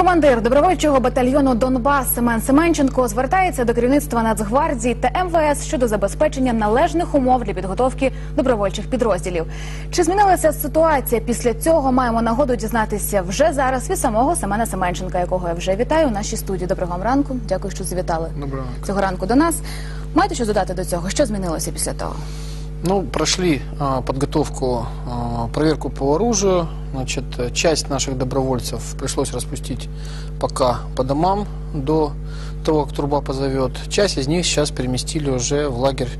Командир добровольчого батальйону Донбас Семен Семенченко звертається до керівництва Нацгвардії та МВС щодо забезпечення належних умов для підготовки добровольчих підрозділів. Чи змінилася ситуація після цього? Маємо нагоду дізнатися вже зараз від самого Семена Семенченка, якого я вже вітаю у нашій студії. Доброго вам ранку. Дякую, що завітали Доброго цього ранку до нас. Маєте що додати до цього? Що змінилося після того? Ну, прошли а, подготовку, а, проверку по оружию. Значит, э, часть наших добровольцев пришлось распустить пока по домам до того, как труба позовет. Часть из них сейчас переместили уже в лагерь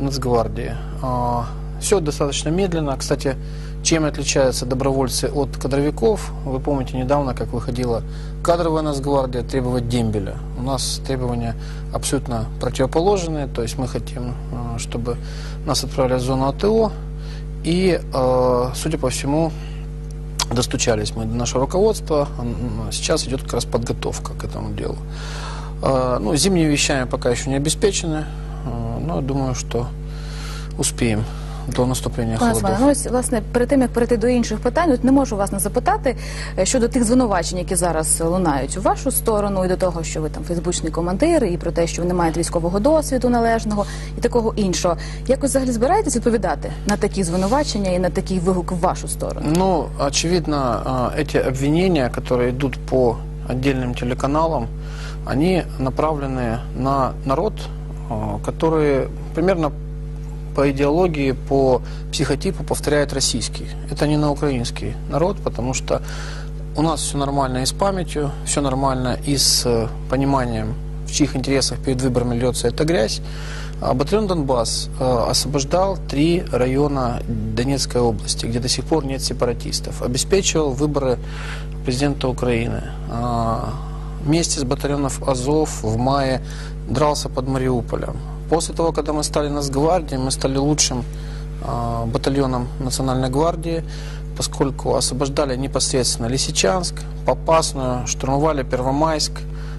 Нацгвардии. Все достаточно медленно. Кстати, чем отличаются добровольцы от кадровиков? Вы помните недавно, как выходила кадровая Нацгвардия требовать дембеля. У нас требования абсолютно противоположные. То есть мы хотим, э, чтобы нас отправили в зону АТО. И, э, судя по всему, достучались мы до нашего руководства. Сейчас идет как раз подготовка к этому делу. Э, Ну, зимними вещами пока еще не обеспечены, но думаю, что успеем до наступления Пане холодов. Семене, ну ось власне перед тим як перейти до інших питань, от не можу вас не запитати е, щодо тих звинувачень, які зараз лунають у вашу сторону, і до того, що ви там фейсбучний командир, і про те, що ви не маєте військового досвіду належного і такого іншого. Якось взагалі збираєтесь відповідати на такі звинувачення і на такий вигук в вашу сторону? Ну, очевидно, а, эти обвинения, которые идут по отдельным телеканалам, они направлены на народ, а, который примерно по идеологии, по психотипу повторяет российский. Это не на украинский народ, потому что у нас все нормально и с памятью, все нормально и с э, пониманием, в чьих интересах перед выборами льется эта грязь. А Батальон Донбасс э, освобождал три района Донецкой области, где до сих пор нет сепаратистов. Обеспечивал выборы президента Украины. А, Вместе с батальонов Азов в мае дрался под Мариуполем. После того, когда мы стали Нацгвардией, мы стали лучшим а, батальоном Национальной гвардии, поскольку освобождали непосредственно Лисичанск, Попасную, штурмовали Первомайск,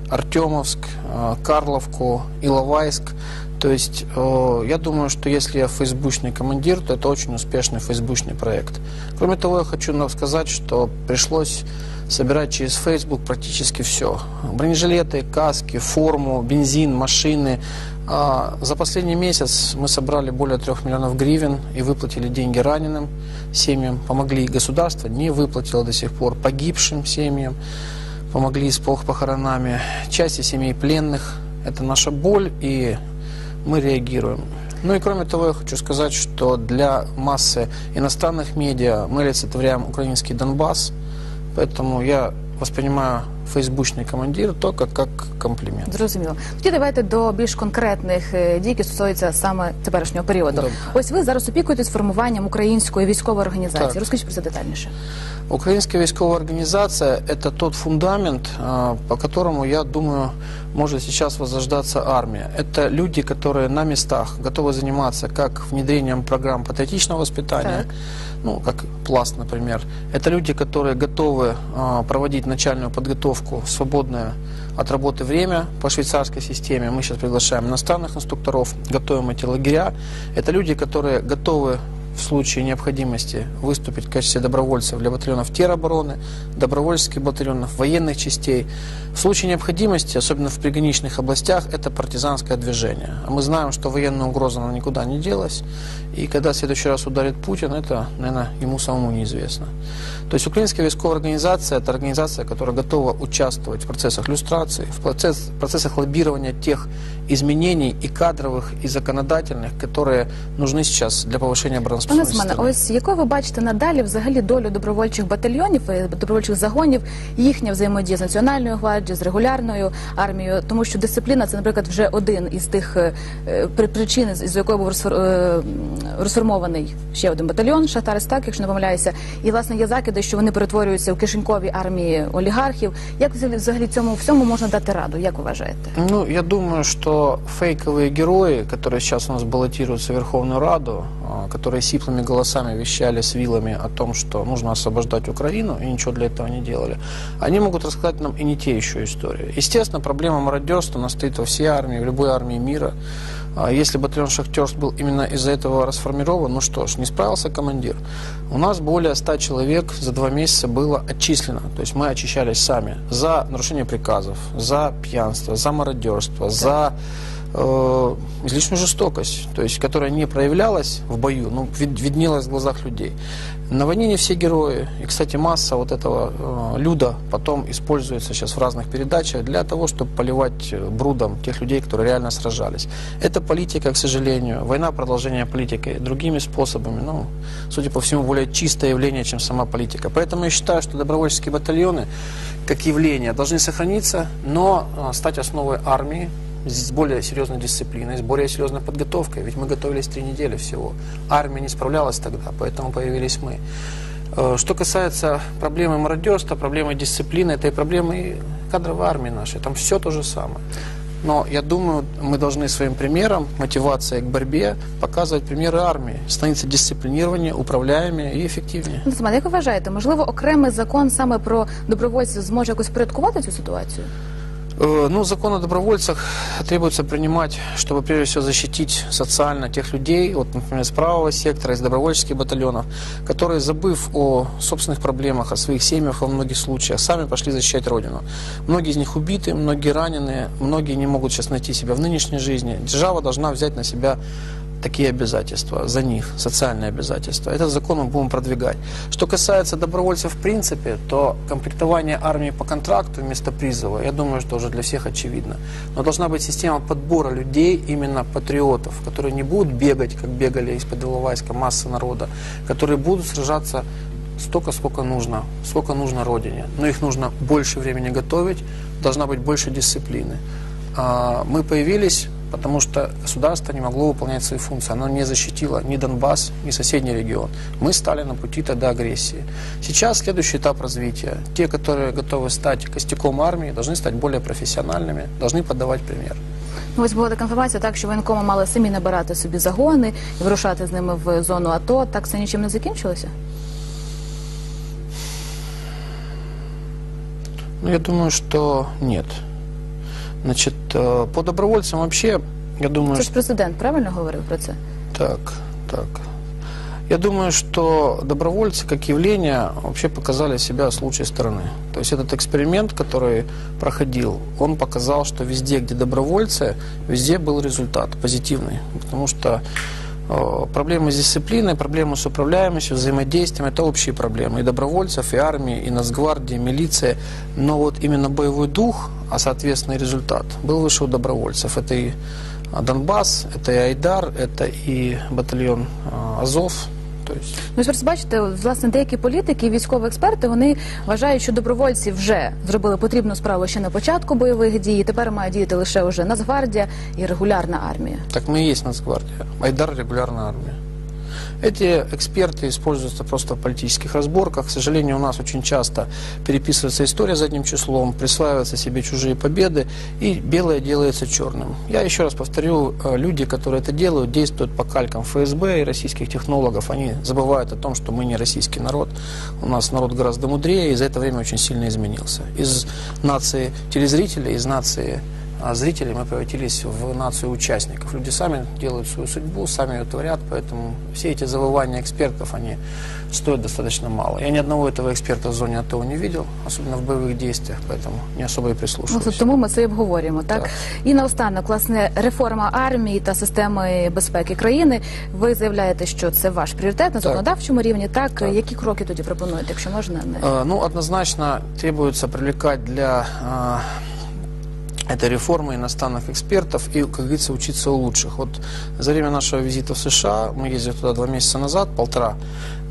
Артемовск, э, Карловку, Иловайск. То есть э, я думаю, что если я фейсбучный командир, то это очень успешный фейсбучный проект. Кроме того, я хочу сказать, что пришлось собирать через Facebook практически все. Бронежилеты, каски, форму, бензин, машины. А За последний месяц мы собрали более трех миллионов гривен и выплатили деньги раненым семьям, помогли государство, не выплатило до сих пор погибшим семьям помогли с пох- похоронами, части семей пленных. Это наша боль, и мы реагируем. Ну и кроме того, я хочу сказать, что для массы иностранных медиа мы олицетворяем украинский Донбасс, поэтому я воспринимаю фейсбучный командир только как комплимент. Зрозуміло. Тоді давайте до більш конкретних е, дій, які стосуються саме теперішнього періоду. Добре. Ось ви зараз опікуєтесь формуванням української військової організації. Так. Розкажіть про це детальніше. Украинская войсковая организация – это тот фундамент, а, по которому, я думаю, может сейчас возрождаться армия. Это люди, которые на местах готовы заниматься как внедрением программ патриотичного воспитания, Так. ну, как пласт, например. Это люди, которые готовы а, проводить начальную подготовку свободное от работы время по швейцарской системе. Мы сейчас приглашаем иностранных инструкторов, готовим эти лагеря. Это люди, которые готовы в случае необходимости выступить в качестве добровольцев для батальонов теробороны, добровольческих батальонов, военных частей. В случае необходимости, особенно в приграничных областях, это партизанское движение. А мы знаем, что военная угроза она никуда не делась. И когда в следующий раз ударит Путин, это, наверное, ему самому неизвестно. То есть украинская войсковая организация – это организация, которая готова участвовать в процессах люстрации, в процесс, в процессах лоббирования тех изменений и кадровых, и законодательных, которые нужны сейчас для повышения Пане обороноспособности Семене, страны. ось якою ви бачите надалі взагалі долю добровольчих батальйонів, е, добровольчих загонів, їхня взаємодія з національною гвардією, з регулярною армією, тому що дисципліна це, наприклад, вже один із тих е, е, при- причин, з з якої був розфор- е, м, розформований ще один батальйон Шахтар так, якщо не помиляюся. І власне є закиди, що вони перетворюються в кишенькові армії олігархів. Як взагалі- взагалі цьому всьому можна дати раду? Як ви вважаєте? Ну, я думаю, что фейковые герои, которые сейчас у нас баллотируются в Верховную Раду, а, которые сиплыми голосами вещали с вилами о том, что нужно освобождать Украину, и ничего для этого не делали, они могут рассказать нам и не те еще истории. Естественно, проблема мародерства, она стоит во всей армии, в любой армии мира. А Если батальон «Шахтерск» был именно из-за этого расформирован, ну что ж, не справился командир. У нас более 100 человек за два месяца было отчислено. То есть мы очищались сами за нарушение приказов, за пьянство, за мародерство, за э, излишнюю жестокость, то есть, которая не проявлялась в бою, но вид- виднелась в глазах людей. На войне не все герои. И, кстати, масса вот этого э, люда потом используется сейчас в разных передачах для того, чтобы поливать э, брудом тех людей, которые реально сражались. Это политика, к сожалению. Война продолжение политики другими способами. Ну, судя по всему, более чистое явление, чем сама политика. Поэтому я считаю, что добровольческие батальоны, как явление, должны сохраниться, но э, стать основой армии, с более серьезной дисциплиной, с более серьезной подготовкой. Ведь мы готовились три недели всего. Армия не справлялась тогда, поэтому появились мы. Э, Что касается проблемы мародерства, проблемы дисциплины, это и проблемы кадровой армии нашей. Там все то же самое. Но я думаю, мы должны своим примером, мотивацией к борьбе, показывать примеры армии, становиться дисциплинированнее, управляемее и ефективнее. Натаман, як ви вважаєте, можливо, окремий закон саме про добровольців зможе якось порядкувати цю ситуацію? Э, Ну, закон о добровольцах требуется принимать, чтобы прежде всего защитить социально тех людей, вот, например, с правого сектора, из добровольческих батальонов, которые, забыв о собственных проблемах, о своих семьях во многих случаях, сами пошли защищать Родину. Многие из них убиты, многие ранены, многие не могут сейчас найти себя в нынешней жизни. Держава должна взять на себя такие обязательства за них, социальные обязательства. Этот закон мы будем продвигать. Что касается добровольцев в принципе, то комплектование армии по контракту вместо призыва, я думаю, что уже для всех очевидно. Но должна быть система подбора людей, именно патриотов, которые не будут бегать, как бегали из-под Иловайска масса народа, которые будут сражаться столько, сколько нужно, сколько нужно Родине. Но их нужно больше времени готовить, должна быть больше дисциплины. А, Мы появились, потому что государство не могло выполнять свои функции. Оно не защитило ни Донбасс, ни соседний регион. Мы стали на пути тогда агрессии. Сейчас следующий этап развития. Те, которые готовы стать костяком армии, должны стать более профессиональными, должны подавать пример. Ну, ось була така інформація, так що воєнкоми мали самі набирати собі загони і вирушати з ними в зону АТО. Так це нічим не закінчилося? Ну, я думаю, что нет. Значит, э, по добровольцам вообще, я думаю, Це ж президент правильно говорив про це? Так, так. Я думаю, что добровольцы как явление вообще показали себя с лучшей стороны. То есть этот эксперимент, который проходил, он показал, что везде, где добровольцы, везде был результат позитивный. Потому что проблемы с дисциплиной, проблемы с управляемостью, взаимодействием – это общие проблемы и добровольцев, и армии, и Нацгвардии, и милиции. Но вот именно боевой дух, а соответственно и результат, был выше у добровольцев. Это и Донбасс, это и Айдар, это и батальон а, Азов. То Ну, ось бачите, власне, деякі політики військові експерти вони вважають, що добровольці вже зробили потрібну справу ще на початку бойових дій. і Тепер має діяти лише уже Нацгвардія і регулярна армія. так ми і є Нацгвардія. Айдар – регулярна армия. Эти эксперты используются просто в политических разборках. К сожалению, у нас очень часто переписывается история задним числом, присваиваются себе чужие победы, и белое делается черным. Я еще раз повторю, э, люди, которые это делают, действуют по калькам ФСБ и российских технологов. Они забывают о том, что мы не российский народ. У нас народ гораздо мудрее, и за это время очень сильно изменился. Из нации телезрителей, из нации зрителей мы превратились в нацию участников. Люди сами делают свою судьбу, сами ее творят, поэтому все эти завывания экспертов, они стоят достаточно мало. Я ни одного этого эксперта в зоне АТО не видел, особенно в боевых действиях, поэтому не особо и Ну, прислушиваюсь. тому ми це і обговорюємо. Так? Так. і наостанок, власне, реформа армії та системи безпеки країни. Ви заявляєте, що це ваш пріоритет на Так. законодавчому рівні. Так, Так. які кроки тоді пропонуєте, якщо можна не Э, Ну, однозначно требуется привлекать для этой реформы иностранных экспертов и, как говорится, учиться у лучших. Вот за время нашего визита в США, мы ездили туда два месяца назад, полтора,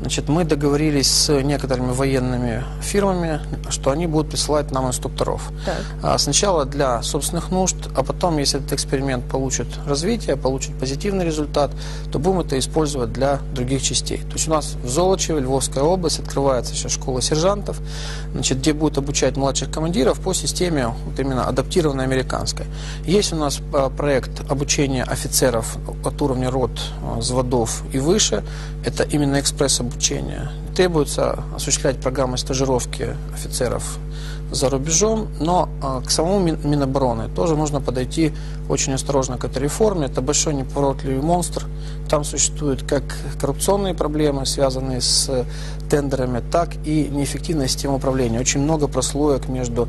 Значит, мы договорились с некоторыми военными фирмами, что они будут присылать нам инструкторов. Так. А Сначала для собственных нужд, а потом, если этот эксперимент получит развитие, получит позитивный результат, то будем это использовать для других частей. То есть у нас в Золочеве, Львовская область, открывается сейчас школа сержантов, значит, где будут обучать младших командиров по системе вот именно адаптированной американской. Есть у нас а, проект обучения офицеров от уровня рот, а, взводов и выше. Это именно экспресс-обучение. Требуется осуществлять программы стажировки офицеров за рубежом, но а, к самому Мин- Минобороны тоже нужно подойти очень осторожно к этой реформе. Это большой неповоротливый монстр. Там существуют как коррупционные проблемы, связанные с э, тендерами, так и неэффективная система управления. Очень много прослоек между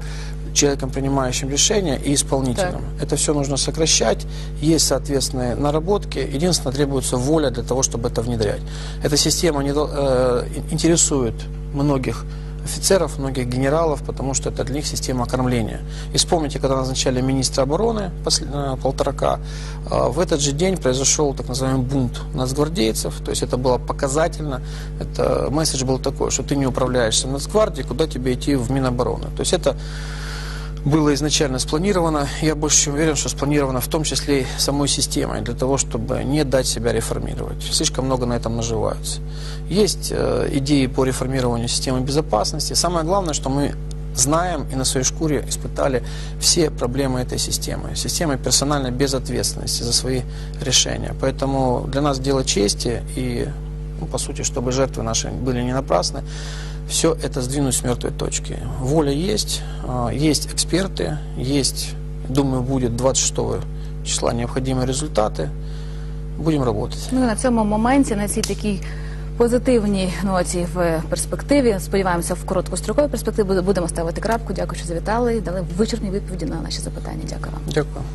человеком, принимающим решения, и исполнителем. Это все нужно сокращать. Есть соответственные наработки. Единственное, требуется воля для того, чтобы это внедрять. Эта система не э, интересует многих офицеров, многих генералов, потому что это для них система кормления. И вспомните, когда назначали министра обороны э, полторака, э, в этот же день произошел так называемый бунт нацгвардейцев, то есть это было показательно, это месседж был такой, что ты не управляешься в нацгвардии, куда тебе идти в Минобороны. То есть это было изначально спланировано. Я больше чем уверен, что спланировано в том числе и самой системой, для того, чтобы не дать себя реформировать. Слишком много на этом наживаются. Есть э, идеи по реформированию системы безопасности. Самое главное, что мы знаем и на своей шкуре испытали все проблемы этой системы. Системы персональной безответственности за свои решения. Поэтому для нас дело чести и, ну, по сути, чтобы жертвы наши были не напрасны, все это сдвинуть с мертвой точки. Воля есть, а, есть эксперты, есть, думаю, будет 26 числа необходимые результаты. Будем работать. Ну і на цьому моменті, на цій такій позитивній ноті в перспективі, сподіваємося, в короткостроковій перспективі буде- будемо ставити крапку. Дякую, що завітали і дали вичерпні відповіді на наші запитання. Дякую вам. Дякую.